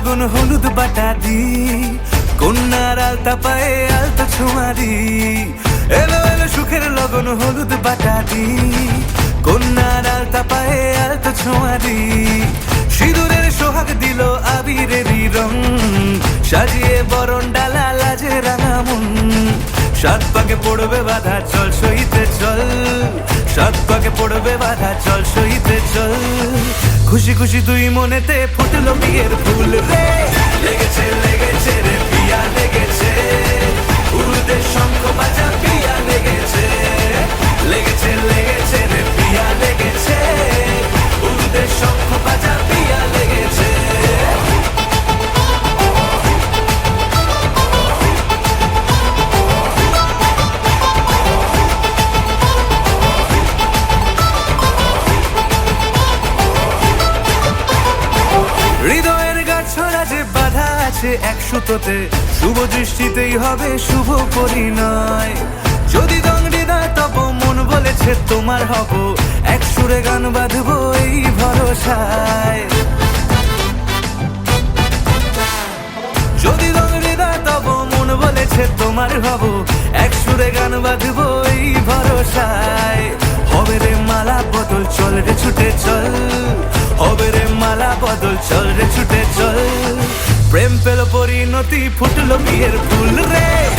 লগন হলুদ বাটা দি, কন্যার আলতা পায়ে আলতা ছোঁয়া দি এলো এলো সুখের লগন হলুদ বাটা দি, কন্যার আলতা পায়ে আলতা ছোঁয়া দি সিঁদুরের সোহাগ দিল আবিরেরই রং, সাজিয়ে বরণ ডালা লাজে রাঙা মন। সাত পাকে পড়বে বাধা, চল সইতে চল। সাত পাকে পড়বে বাধা, চল সইতে খুশি খুশি দুই মনেতে ফুটলো বিয়ের ফুল রে। লেগেছে হৃদয়ের গাছড়া যে বাধা আছে এক সুতোতে শুভ দৃষ্টিতেই হবে শুভ পরিণয়। যদি দংডি দেয় তব মন বলেছে তোমার হব, এক সুরে গান বাঁধবো এই ভরসায়। যদি দংডি দেয় তব মন বলেছে তোমার হব, এক সুরে গান বাঁধবো চল রে ছুটে চল। প্রেম পেল পরিণতি ফুটলো বিয়ের ফুল রে।